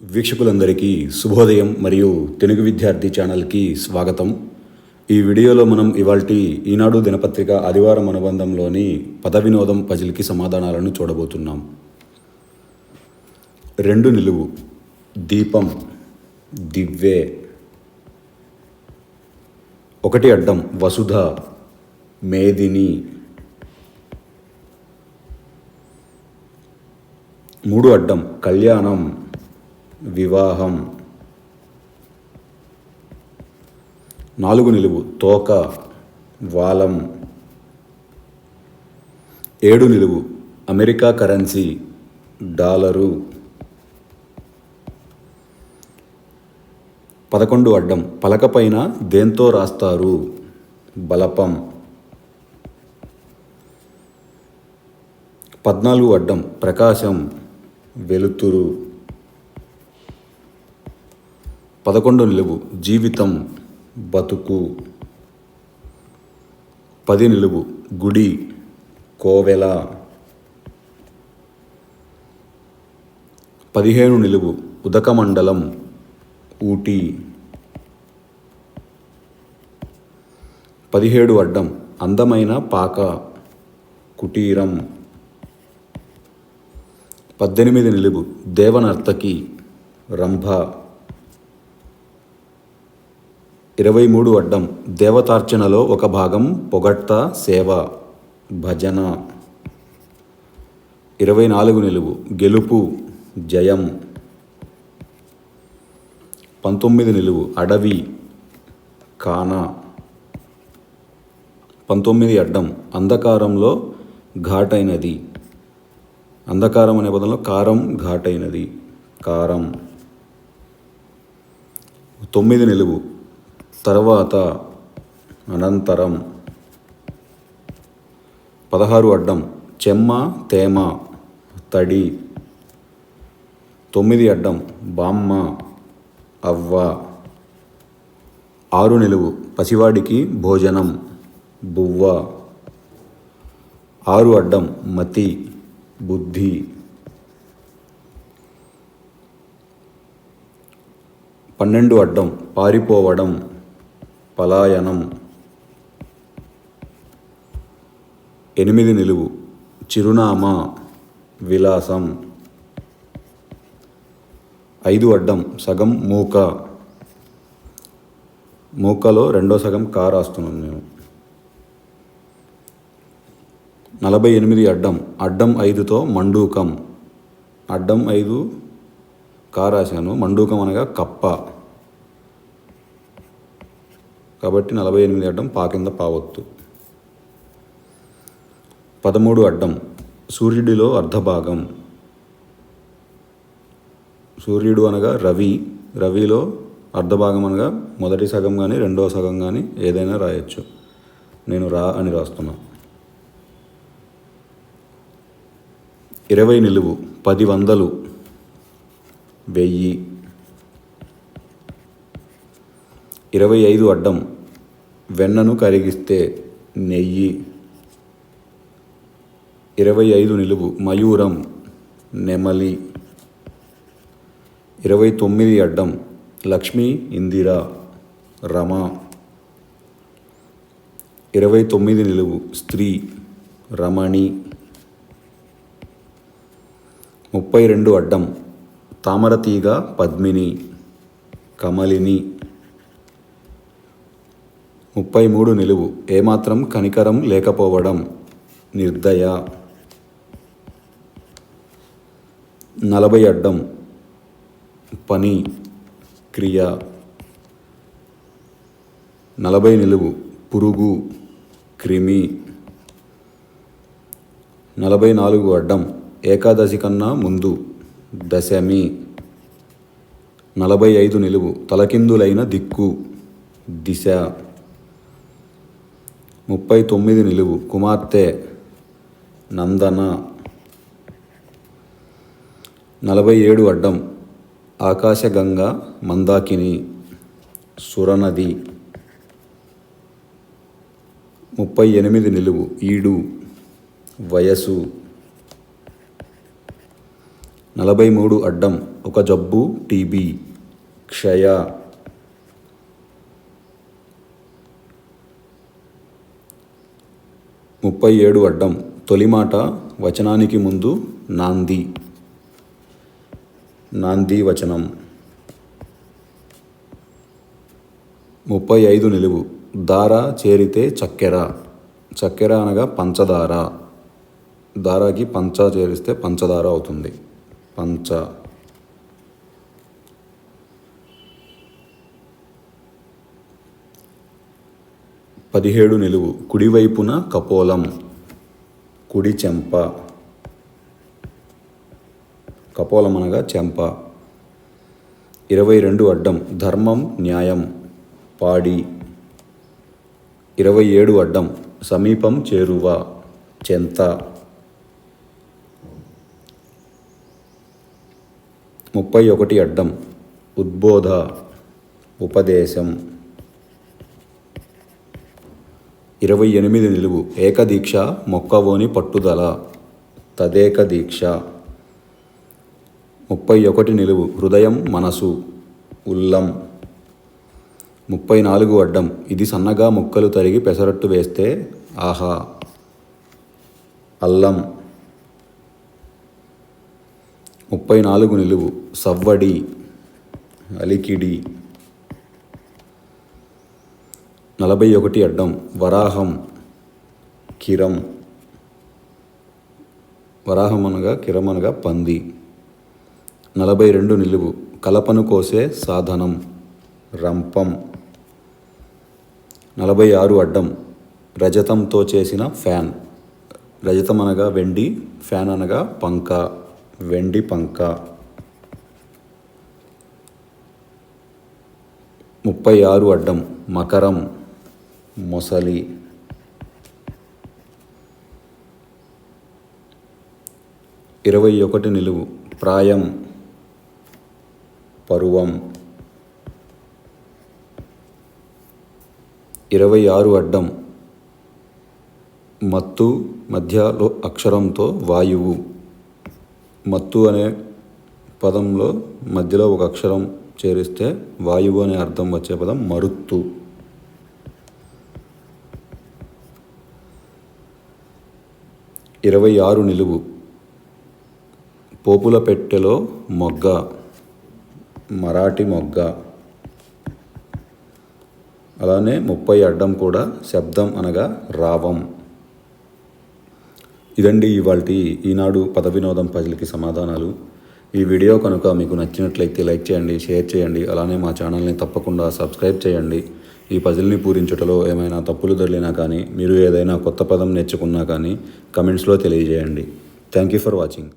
వీక్షకులందరికీ శుభోదయం మరియు తెలుగు విద్యార్థి ఛానల్కి స్వాగతం. ఈ వీడియోలో మనం ఇవాల్టి ఈనాడు దినపత్రిక ఆదివారం అనుబంధంలోని పద వినోదం పజిల్కి సమాధానాలను చూడబోతున్నాం. రెండు నిలువు దీపం దివ్వే. ఒకటి అడ్డం వసుధ మేదిని మూడు అడ్డం కళ్యాణం. వివాహం. నాలుగు నిలువు తోక వాలం. ఏడు నిలువు అమెరికా కరెన్సీ డాలరు. పదకొండు అడ్డం పలకపైన దేంతో రాస్తారు? బలపం. పద్నాలుగు అడ్డం ప్రకాశం వెలుతురు. పదకొండు నిలువు. జీవితం బతుకు. పది నిలువు. గుడి కోవెల. పదిహేను నిలువు. ఉదకమండలం ఊటీ. పదిహేడు అడ్డం. అందమైన పాక కుటీరం. పద్దెనిమిది నిలువు. దేవనర్తకి రంభ. ఇరవై మూడు అడ్డం దేవతార్చనలో ఒక భాగం పొగడ్త సేవ భజన. ఇరవై నాలుగు నిలువు గెలుపు జయం. పంతొమ్మిది నిలువు అడవి కాన. పంతొమ్మిది అడ్డం అంధకారంలో ఘాటైనది. అంధకారం అనే పదంలో కారం ఘాటైనది కారం. తొమ్మిది నిలువు తర్వాత అనంతరం పదహారు అడ్డం చెమ్మ తేమ తడి. తొమ్మిది అడ్డం బామ్మ అవ్వ. ఆరు నిలువు పసివాడికి భోజనం బువ్వ. ఆరు అడ్డం మతి బుద్ధి. పన్నెండు అడ్డం పారిపోవడం. పలాయనం. ఎనిమిది నిలువు. చిరునామా విలాసం. ఐదు అడ్డం సగం మూక. మూకలో రెండో సగం కా రాస్తున్నాను నేను నలభై ఎనిమిది అడ్డం. అడ్డం ఐదుతో మండూకం. అడ్డం ఐదు కా రాశాను. మండూకం అనగా కప్ప. కాబట్టి నలభై ఎనిమిది అడ్డం పా కింద పావొత్తు. పదమూడు అడ్డం సూర్యుడిలో అర్ధభాగం. సూర్యుడు అనగా రవి రవిలో అర్ధభాగం అనగా మొదటి సగం కానీ రెండవ సగం కానీ ఏదైనా రాయొచ్చు. నేను రా అని రాస్తున్నా. ఇరవై నిలువు పది వందలు వెయ్యి. ఇరవై ఐదు అడ్డం వెన్నను కరిగిస్తే నెయ్యి. ఇరవై ఐదు నిలువు మయూరం నెమలి. ఇరవై తొమ్మిది అడ్డం లక్ష్మి ఇందిర రమ. ఇరవై తొమ్మిది నిలువు స్త్రీ రమణి. ముప్పై రెండు అడ్డం తామరతీగ పద్మిని కమలిని. ముప్పై మూడు నిలువు. ఏమాత్రం కనికరం లేకపోవడం. నిర్దయ. నలభై అడ్డం. పని. క్రియ. నలభై నిలువు. పురుగు. క్రిమి. నలభై నాలుగు అడ్డం. ఏకాదశి కన్నా ముందు. దశమి. నలభై ఐదు నిలువు. తలకిందులైన దిక్కు. దిశ. ముప్పై తొమ్మిది నిలువు. కుమార్తె నందన. నలభై ఏడు అడ్డం. ఆకాశగంగ మందాకిని. సురనది. ముప్పై ఎనిమిది నిలువు. ఈడు. వయసు. నలభై మూడు అడ్డం. ఒక జబ్బు టీబీ. క్షయ. ముప్పై ఏడు అడ్డం తొలి మాట వచనానికి ముందు నాంది. నాంది వచనం ముప్పై ఐదు నిలువు. దార చేరితే చక్కెర. చక్కెర అనగా పంచదార. దారాకి పంచ చేరిస్తే పంచదార అవుతుంది. పంచ. పదిహేడు నిలువు. కుడివైపున కపోలం. కుడి చెంప. కపోలం అనగా చెంప. ఇరవై రెండు అడ్డం. ధర్మం న్యాయం. పాడి. ఇరవై ఏడు అడ్డం. సమీపం చేరువ. చెంత. ముప్పై ఒకటి అడ్డం. ఉద్బోధ. ఉపదేశం. ఇరవై ఎనిమిది నిలువు. ఏకదీక్ష మొక్కవోని పట్టుదల. తదేక దీక్ష. ముప్పై ఒకటి నిలువు. హృదయం మనసు. ఉల్లం. ముప్పై నాలుగు అడ్డం. ఇది సన్నగా ముక్కలు తరిగి పెసరట్టు వేస్తే ఆహా. అల్లం. ముప్పై నాలుగు నిలువు. సవ్వడి. అలికిడి. నలభై ఒకటి అడ్డం. వరాహం కిరం. వరాహం అనగా కిరం అనగా పంది. నలభై రెండు నిలువు. కలపను కోసే సాధనం. రంపం. నలభై ఆరు అడ్డం. రజతంతో చేసిన ఫ్యాన్. రజతం అనగా వెండి ఫ్యాన్ అనగా పంక. వెండి పంక. ముప్పై ఆరు అడ్డం. మకరం. మొసలి. ఇరవై ఒకటి నిలువు. ప్రాయం. పరువం. ఇరవై ఆరు అడ్డం. మత్తు మధ్యలో అక్షరంతో వాయువు. మత్తు అనే పదంలో మధ్యలో ఒక అక్షరం చేరిస్తే వాయువు అనే అర్థం వచ్చే పదం మరుత్తు. ఇరవై ఆరు నిలువు. పోపుల పెట్టెలో మొగ్గ. మరాఠీ మొగ్గ. అలానే ముప్పై అడ్డం కూడా శబ్దం అనగా రావం. ఇదండి ఇవాళ ఈనాడు పద వినోదం పజిల్కి సమాధానాలు. ఈ వీడియో కనుక మీకు నచ్చినట్లయితే లైక్ చేయండి షేర్ చేయండి అలానే మా ఛానల్ని తప్పకుండా సబ్స్క్రైబ్ చేయండి. ఈ పజిల్ని పూరించుటలో ఏమైనా తప్పులు దొరికినా కానీ మీరు ఏదైనా కొత్త పదం నేర్చుకున్నా కానీ కమెంట్స్లో తెలియజేయండి. Thank you for watching